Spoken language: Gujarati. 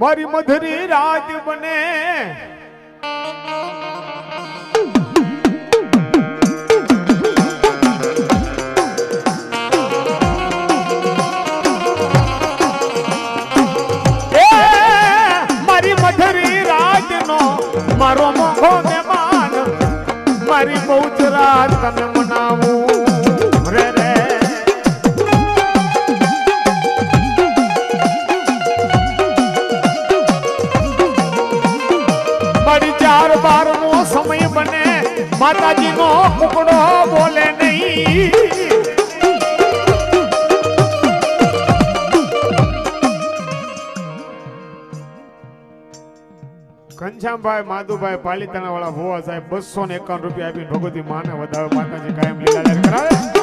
મારી મધરી રાત બને. મારી મધરી રાતનો મારો મોખો મહેમાન, મારી બહુ જ રાત તને મનાવું. મારી ચાર બાર નો સમય બને. માતાજી નો કુકડો બોલે નહીં. ઘનશ્યામભાઈ, માધુભાઈ પાલિતાણા વાળા ભુવા સાહેબ બસો ને એકાવન રૂપિયા આપી ભગવતી માને વધારે માતાજી કાયમ લીલા કરાવે.